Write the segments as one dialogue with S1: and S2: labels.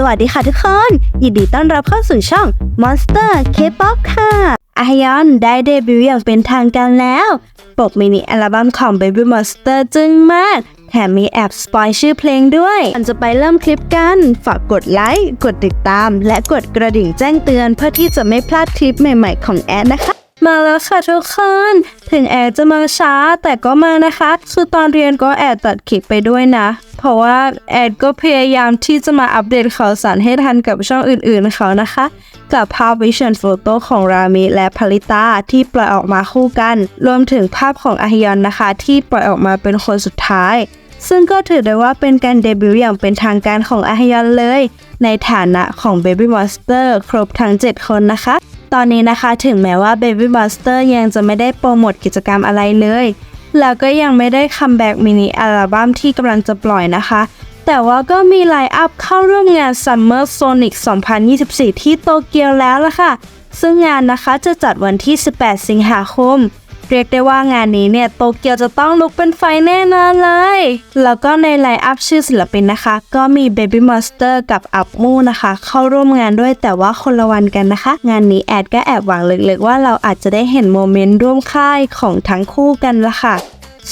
S1: สวัสดีค่ะทุกคน ยินดีต้อนรับเข้าสู่ช่อง Monster K-pop ค่ะอาฮยอนได้เดบิวต์อย่างเป็นทางการแล้ว ปกมินิอัลบั้มของ Baby Monster จึงมาก แถมมีแอบสปอยชื่อเพลงด้วยก่อนจะไปเริ่มคลิปกัน ฝากกดไลค์ กดติดตาม และกดกระดิ่งแจ้งเตือนเพื่อที่จะไม่พลาดคลิปใหม่ ๆ ของแอดนะคะมาแล้วค่ะทุกคน ถึงแอดจะมาช้าแต่ก็มานะคะ คือตอนเรียนก็แอดตัดคลิปไปด้วยนะ ราะว่าแอดก็พยายามที่จะมาอัปเดตข่าวสารให้ทันกับช่องอื่นๆเขานะคะ กับภาพวิช a นโฟโต้ของรามิและพลิตาที่ปล่อยออกมาคู่กัน รวมถึงภาพของอาฮยอนนะคะ ที่ปล่อยออกมาเป็นคนสุดท้าย ซึ่งก็ถือได้ว่าเป็นการเดบิวต์อย่างเป็นทางการของอาฮยอนเลย ในฐานะของ Baby Monster ครบทั้ง 7 คนนะคะ ตอนนี้นะคะถึงแม้ว่า Baby Monster ยังจะไม่ได้โปรโมทกิจกรรมอะไรเลย แล้วก็ยังไม่ได้คัมแบ็กมินิอัลบั้มที่กำลังจะปล่อยนะคะ แต่ว่าก็มีไลน์อัพเข้าร่วมงาน Summer Sonic 2024 ที่โตเกียวแล้วล่ะค่ะ ซึ่งงานนะคะจะจัดวันที่ 18 สิงหาคม เรียกได้ว่างานนี้เนี่ยโตเกียวจะต้องลุกเป็นไฟแน่นอนเลย แล้วก็ในไลน์อัพชื่อศิลปินนะคะ ก็มี Baby Monster กับอัพมูนะคะ เข้าร่วมงานด้วยแต่ว่าคนละวันกันนะคะ งานนี้แอดก็แอบหวังลึกๆ ว่าเราอาจจะได้เห็นโมเมนต์ร่วมค่ายของทั้งคู่กันละค่ะ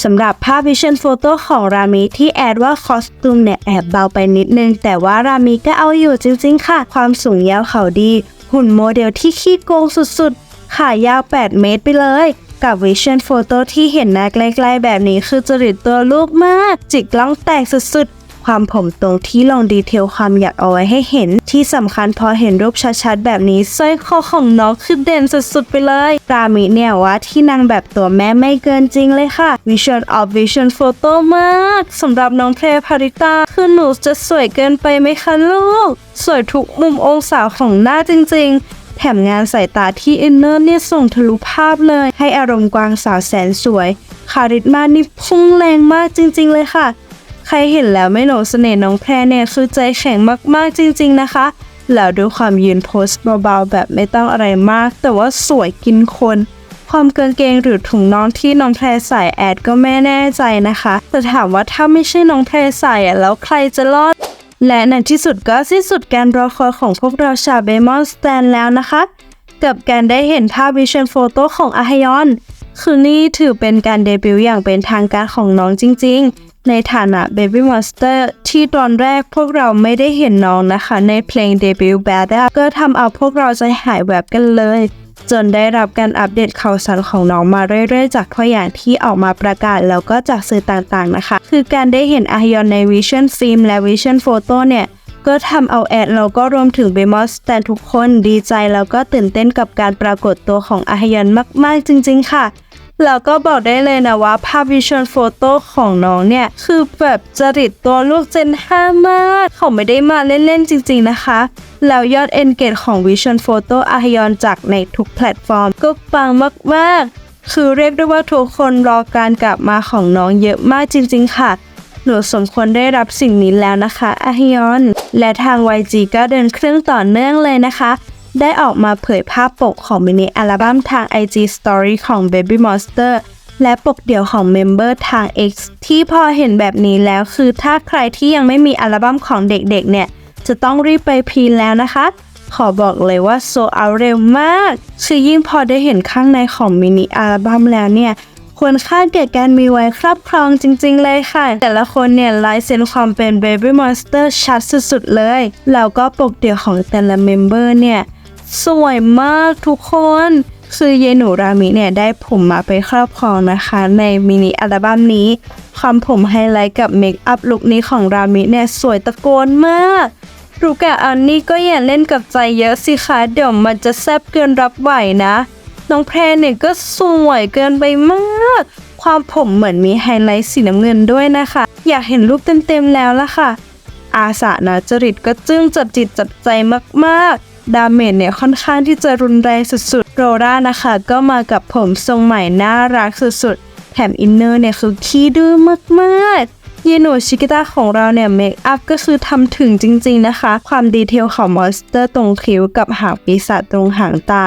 S1: สำหรับภาพวิช a นโฟโต้ของรามิที่แอดว่าคอสตูมเนี่ยแอบเบาไปนิดนึง แต่ว่ารามิก็เอาอยู่จริงๆ ค่ะ ความสูงยาวเขาดี หุ่นโมเดลที่ขี้โกงสุดๆ ขายาว 8 เมตรไปเลย กับวิช a นโฟโต้ที่เห็นหน้าใกล้ๆแบบนี้คือจริตตัวลูกมาก จิกล่องแตกสุดๆ ความผมตรงที่ลงดีเทลความอยากเอาไว้ให้เห็น ที่สำคัญพอเห็นรูปชัดๆ แบบนี้สร้อยคอของน้องคือเด่นสุดๆ ไปเลยรามิเนี่ยว่าที่นางแบบตัวแม่ไม่เกินจริงเลยค่ะ Vision of Vision Photo มากสำหรับน้องเพลพาริตาคือหนูจะสวยเกินไปไหมคะลูก สวยทุกมุมองศาของหน้าจริงๆ แถมงานสายตาที่อินเนอร์เนี่ยส่งทะลุภาพเลย ให้อารมณ์กวางสาวแสนสวย คาริสมานี่พุ่งแรงมากจริง ๆ เลยค่ะ ใครเห็นแล้วไม่หลงเสน่ห์น้องแพรเนี่ยคือใจแข็งมากๆจริง ๆ นะคะ แล้วด้วยความยืนโพสเบาๆแบบไม่ต้องอะไรมาก แต่ว่าสวยกินคนความเกินเกงหรือถุงน้องที่น้องแพรใส่แอดก็ไม่แน่ใจนะคะ แต่ถามว่าถ้าไม่ใช่น้องแพรใส่แล้วใครจะรอด และในที่สุดก็สิ้นสุดการรอคอยของพวกเราชาวเบมอนสแตนแล้วนะคะ กับการได้เห็นภาพวิช a นโฟโต้ของอาฮยอน คือนี่ถือเป็นการเดบิวต์อย่างเป็นทางการของน้องจริงๆ ในฐานะ Baby Monster ที่ตอนแรกพวกเราไม่ได้เห็นน้องนะคะ ในเพลงเดบิวต์ Bad ก็ทำเอาพวกเราใจหายแวบกันเลย จนได้รับการอัปเดตข่าวสารของน้องมาเรื่อยๆ จากตัวอย่างที่ออกมาประกาศแล้วก็จากสื่อต่างๆนะคะ คือการได้เห็นอาฮยอนใน Vision Film และ Vision Photo เนี่ยก็ทำเอาแอดแล้วก็รวมถึงเบมอสแตนทุกคนดีใจแล้วก็ตื่นเต้นกับการปรากฏตัวของอาฮยอนมากๆจริง ๆ ค่ะ แล้วก็บอกได้เลยนะว่าภาพวิช a นโฟโต้ของน้องเนี่ย คือแบบจริตตัวลูกเจน5มาก เขาไม่ได้มาเล่น ๆ จริง ๆ นะคะ แล้วยอด engage ของ Vision Photo อาฮยอนจากในทุกแพลตฟอร์ม ก็ปังมาก ๆ คือเรียกได้ว่าทุกคนรอการกลับมาของน้องเยอะมากจริง ๆ ค่ะหนูสมควรได้รับสิ่งนี้แล้วนะคะอาฮยอน และทาง YG ก็เดินเครื่องต่อเนื่องเลยนะคะ ได้ออกมาเผยภาพปกของมินิอัลบั้มทาง IG Story ของ Baby Monster และปกเดี่ยวของเมมเบอร์ทาง X ที่พอเห็นแบบนี้แล้วคือถ้าใครที่ยังไม่มีอัลบั้มของเด็กๆ เนี่ย จะต้องรีบไปพรีแล้วนะคะ ขอบอกเลยว่าโซเอาเร็วมาก คือยิ่งพอได้เห็นข้างในของมินิอัลบั้มแล้วเนี่ยควรค่าแก่การมีไว้ครอบครองจริง ๆ เลยค่ะ แต่ละคนเนี่ยลายเซ็นความเป็น Baby Monster ชัดสุด ๆ เลย แล้วก็ปกเดี่ยวของแต่ละเมมเบอร์เนี่ย สวยมากทุกคน คือเยหนูรามิเนี่ยได้ผมมาไปครอบครองนะคะ ในมินิอัลบั้มนี้ ความผมไฮไลท์กับเมคอัพลุคนี้ของรามิเนี่ยสวยตะโกนมากรูกะอันนี้ก็อย่าเล่นกับใจเยอะสิคะเดี๋ยวมันจะแซบเกินรับไหวนะ น้องแพรเนี่ยก็สวยเกินไปมาก ความผมเหมือนมีไฮไลท์สีน้ำเงินด้วยนะคะ อยากเห็นรูปเต็มๆแล้วล่ะค่ะ อาสานะจริตก็จึ้งจับจิตจับใจมากๆ ดาเมจเนี่ยค่อนข้างที่จะรุนแรงสุดๆ โรรานะคะ ก็มากับผมทรงใหม่น่ารักสุดๆ แถมอินเนอร์เนี่ยคือขี้ดื้อมากๆเยโนชิกิตาของเราเนี่ยเมคอัพก็คือทำถึงจริงๆนะคะ ความดีเทลของมอนสเตอร์ตรงคิ้วกับหางปีศาจตรงหางตา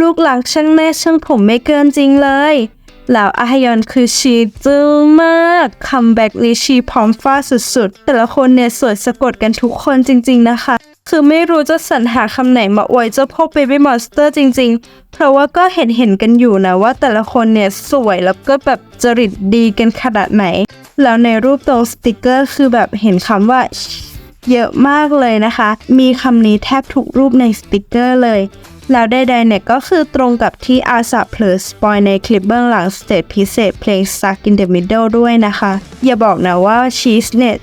S1: ลูกหลักช่างแน่ช่างผมไม่เกินจริงเลยแล้วอาฮยอนคือชีจึ้งมากคัมแบ็กลีชีพร้อมฟาสุดๆ แต่ละคนเนี่ยสวยสะกดกันทุกคนจริงๆนะคะ คือไม่รู้จะสรรหาคำไหนมาอวยเจ้าพวก Baby Monster จริง ๆ เพราะว่าก็เห็นเห็นๆกันอยู่นะว่าแต่ละคนเนี่ยสวยแล้วก็แบบจริตดีกันขนาดไหน แล้วในรูปตรงสติกเกอร์คือแบบเห็นคำว่าเยอะมากเลยนะคะ มีคำนี้แทบทุกรูปในสติกเกอร์เลย แล้วใดๆเนี่ยก็คือตรงกับที่อาสาเพลสปอยในคลิปเบื้องหลังสเตจพิเศษเพลง Stuck in the Middle ด้วยนะคะ อย่าบอกนะว่า Cheese เนี่ย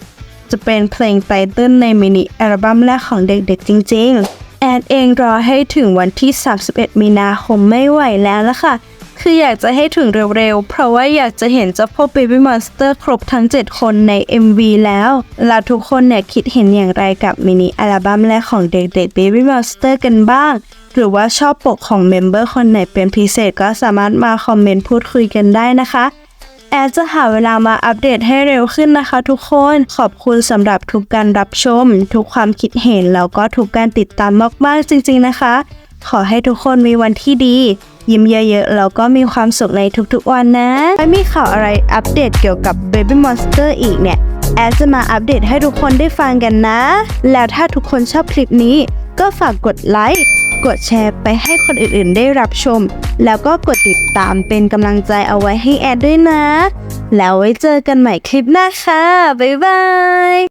S1: จะเป็นเพลงไตเติ้ลในมินิอัลบั้มแรกของเด็กๆจริง ๆ แอดเองรอให้ถึงวันที่ 31 มีนาคมไม่ไหวแล้วละค่ะ คืออยากจะให้ถึงเร็วๆ เพราะว่าอยากจะเห็นเจ้าพวก Baby Monster ครบทั้ง 7 คนใน MV แล้วแล้วทุกคนเนี่ยคิดเห็นอย่างไรกับมินิอัลบั้มแรกของเด็กๆ Baby Monster กันบ้าง หรือว่าชอบปกของเมมเบอร์คนไหนเป็นพิเศษก็สามารถมาคอมเมนต์พูดคุยกันได้นะคะ แอดจะหาเวลามาอัปเดตให้เร็วขึ้นนะคะทุกคน ขอบคุณสำหรับทุกการรับชม ทุกความคิดเห็น แล้วก็ทุกการติดตามมากๆจริง ๆนะคะ ขอให้ทุกคนมีวันที่ดี ยิ้มเยอะๆ แล้วก็มีความสุขในทุกๆวันนะถ้ามีข่าวอะไรอัปเดตเกี่ยวกับ Baby Monster อีกเนี่ย แอดจะมาอัปเดตให้ทุกคนได้ฟังกันนะ แล้วถ้าทุกคนชอบคลิปนี้ ก็ฝากกดไลค์ กดแชร์ไปให้คนอื่นๆ ได้รับชม แล้วก็กดติดตามเป็นกำลังใจเอาไว้ให้แอดด้วยนะ แล้วไว้เจอกันใหม่คลิปหน้าค่ะ บ๊ายบาย